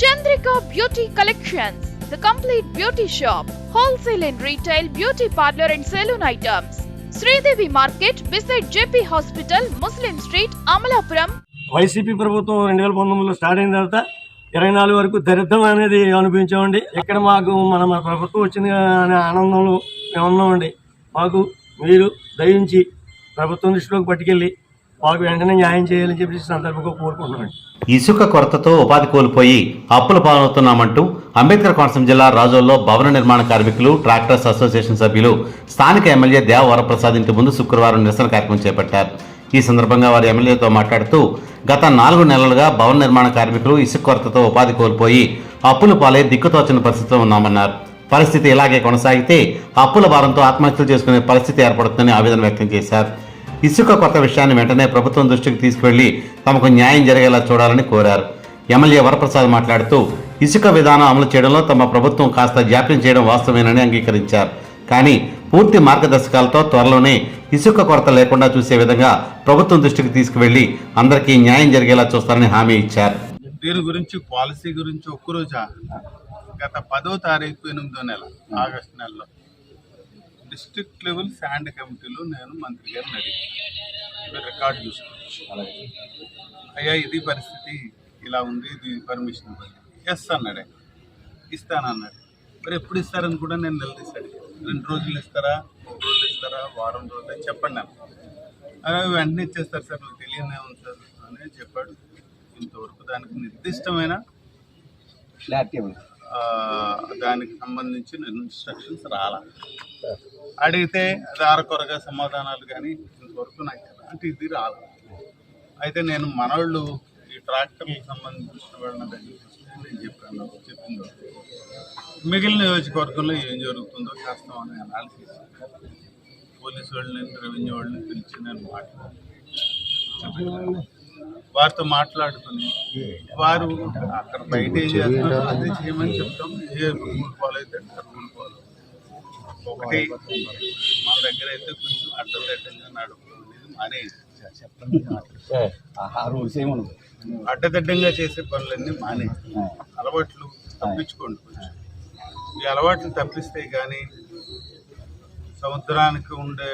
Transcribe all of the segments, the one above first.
Chandrika beauty collections the complete beauty shop wholesale and retail beauty parlour and salon items. Sridevi market beside JP hospital Muslim street Amalapuram. YCP ప్రభుత్వం రెండు వేల పంతొమ్మిదిలో start అయిన తర్వాత ఇరవై నాలుగు వరకు దరిద్రం అనేది అనిపించామండి ఇక్కడ మాకు మన ప్రభుత్వం వచ్చింది అనే ఆనందంలో మేము ఉన్నామండి మాకు మీరు దయించి ప్రభుత్వం దృష్టిలోకి పట్టుకెళ్ళి మాకు వెంటనే న్యాయం చేయాలని చెప్పి సందర్భంగా కోరుకుంటున్నామండి ఇసుక కొరతతో ఉపాధి కోల్పోయి అప్పుల పాలవుతున్నామంటూ అంబేద్కర్ కోనసీమ జిల్లా రాజోల్లో భవన నిర్మాణ కార్మికులు ట్రాక్టర్స్ అసోసియేషన్ సభ్యులు స్థానిక ఎమ్మెల్యే దేవ వరప్రసాద్ ఇంటి ముందు శుక్రవారం నిరసన కార్యక్రమం చేపట్టారు. ఈ సందర్భంగా వారు ఎమ్మెల్యేతో మాట్లాడుతూ గత నాలుగు నెలలుగా భవన నిర్మాణ కార్మికులు ఇసుక కొరతతో ఉపాధి కోల్పోయి అప్పులు పాలై దిక్కుతోచని పరిస్థితిలో ఉన్నామన్నారు. పరిస్థితి ఇలాగే కొనసాగితే అప్పుల భారంతో ఆత్మహత్యలు చేసుకునే పరిస్థితి ఏర్పడుతుందని ఆవేదన వ్యక్తం చేశారు. ఇసుక కొత్త విషయాన్ని వెంటనే ప్రభుత్వం దృష్టికి తీసుకువెళ్ళి తమకు న్యాయం జరిగేలా చూడాలని కోరారు. ఎమ్మెల్యే వరప్రసాద్ మాట్లాడుతూ ఇసుక విధానం అమలు చేయడంలో తమ ప్రభుత్వం కాస్త జాప్యం చేయడం వాస్తవేనని అంగీకరించారు. కానీ పూర్తి మార్గదర్శకాలతో త్వరలోనే ఇసుక కొరత లేకుండా చూసే విధంగా ప్రభుత్వం దృష్టికి తీసుకువెళ్ళి అందరికీ న్యాయం జరిగేలా చూస్తారని హామీ ఇచ్చారు. దీని గురించి పాలసీ గురించి ఒక్కరోజు గత పదో తారీఖు ఎనిమిదో నెల ఆగస్టు నెలలో డిస్ట్రిక్ట్ లెవెల్ శాండ్ కమిటీలో నేను మంత్రి గారిని అడిగాను. రికార్డు చూసుకోవచ్చు. అయ్యా ఇది పరిస్థితి ఇలా ఉంది ఇది పర్మిషన్ ఎస్ అన్నాడు. ఇస్తానన్నాడు మరి ఎప్పుడు ఇస్తారని కూడా నేను నిలదీశాడు. రెండు రోజులు ఇస్తారా మూడు రోజులు ఇస్తారా వారం రోజులు చెప్పండి అన్న "ఆ, వెంటనే ఇచ్చేస్తారు సార్ నాకు తెలియనే ఉంది సార్ అని చెప్పాడు. ఇంతవరకు దానికి నిర్దిష్టమైన దానికి సంబంధించిన ఇన్స్ట్రక్షన్స్ రాలా. అడిగితే దారకొరగా సమాధానాలు కానీ ఇంతవరకు నాకు ఎలాంటి ఇది రాదు. అయితే నేను మనోళ్ళు ఈ ట్రాక్టర్లకు సంబంధించిన వాళ్ళని నేను చెప్పాను చెప్పిందో మిగిలిన నియోజకవర్గంలో ఏం జరుగుతుందో చేస్తాం అని అనాలిసిస్ పోలీసు వాళ్ళని రెవెన్యూ వాళ్ళని పిలిచి నేను మాట్లాడాను. వారితో మాట్లాడుకుని వారు అక్కడ బయట ఏం చేస్తున్నారో అదే చేయమని చెప్తాం. ఏ రూల్ ఫాలో అయితే రూల్ ఫాలో ఒకటి మన దగ్గర అయితే కొంచెం అడ్డదిడ్డంగా నడుపుకునేది మానేది అడ్డదిడ్డంగా చేసే పనులన్నీ మానే అలవాట్లు తప్పించుకోండి కొంచెం. ఈ అలవాట్లు తప్పిస్తే కానీ సముద్రానికి ఉండే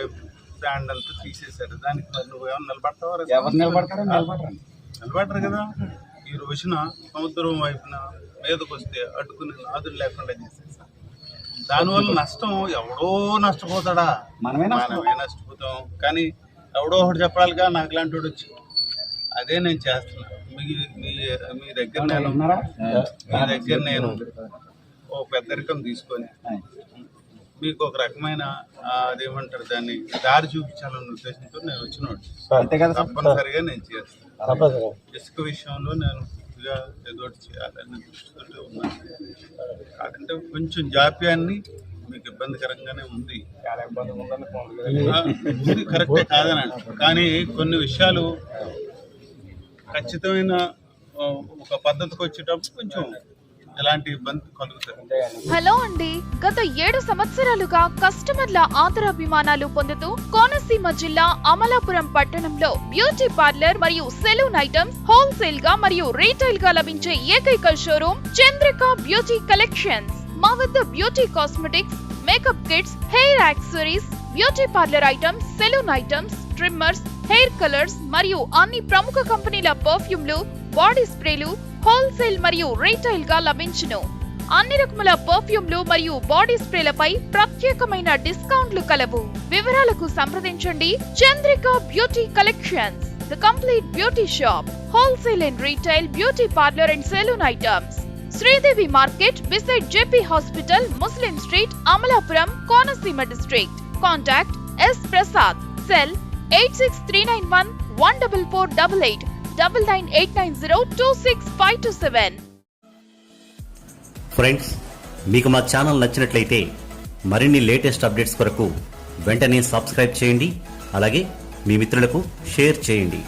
స్టాండ్ అంతా తీసేశారు. దానికి మరి నువ్వు నిలబడతావా ఎవరు నిలబడతారో నిలబడరు. కదా. ఈ రోజున సముద్రం వైపున మీదకి వస్తే అడ్డుకునే నాదులు లేకుండా చేసేసారు దానివల్ల నష్టం ఎవడో నష్టపోతాడా? మనమే మనమే నష్టపోతాం. కానీ ఎవడో ఒకటి చెప్పాలిగా నాకు లాంటి వాడు వచ్చి. అదే నేను చేస్తున్నా. మీ మీ దగ్గర నేను మీ దగ్గర నేను ఓ పెద్దరికం తీసుకొని మీకు ఒక రకమైన అదేమంటారు దాన్ని దారి చూపించాలన్న ఉద్దేశంతో నేను వచ్చినోడు తప్పనిసరిగా నేను చేస్తాను. ఇసుక విషయంలో నేను పూర్తిగా ఏదో చేయాలని దృష్టితో ఉన్నాను కాదంటే కొంచెం జాప్యాన్ని మీకు ఇబ్బందికరంగానే ఉంది. ఉంది కరెక్టే కాదని. కానీ కొన్ని విషయాలు ఖచ్చితమైన ఒక పద్ధతికి వచ్చేటప్పుడు కొంచెం ఎలాంటి ఇబ్బంది కలుగుతుంది? హలో అండి. గత ఏడు సంవత్సరాలుగా కస్టమర్ల ఆదరాభిమానాలు పొందుతూ కోనసీమ జిల్లా అమలాపురం పట్టణంలో బ్యూటీ పార్లర్ మరియు సెలూన్ ఐటమ్స్ హోల్సేల్గా మరియు రీటైల్గా లభించే ఏకైక షోరూమ్ చంద్రిక బ్యూటీ కలెక్షన్స్. మా వద్ద beauty cosmetics makeup kits hair accessories beauty parlour items salon items trimmers hair colours మరియు అన్ని ప్రముఖ కంపెనీల పర్ఫ్యూమ్లు బాడీ స్ప్రేలు హోల్సేల్ మరియు రీటైల్గా లభించును. అన్ని రకముల పర్ఫ్యూమ్లు మరియు బాడీ స్ప్రేలపై ప్రత్యేకమైన డిస్కౌంట్లు కలవు. వివరాలకు సంప్రదించండి Chandrika beauty collections the complete beauty shop wholesale and retail beauty parlour and salon items Sridevi market beside JP hospital Muslim street Amalapuram Konaseema district contact S Prasad cell eight six three nine one one double four double eight double nine eight nine zero two six five two seven friends మీకు మా channel నచ్చినట్లయితే మరిన్ని latest updates కొరకు వెంటనే subscribe చేయండి అలాగే మీ మిత్రులకు share చేయండి.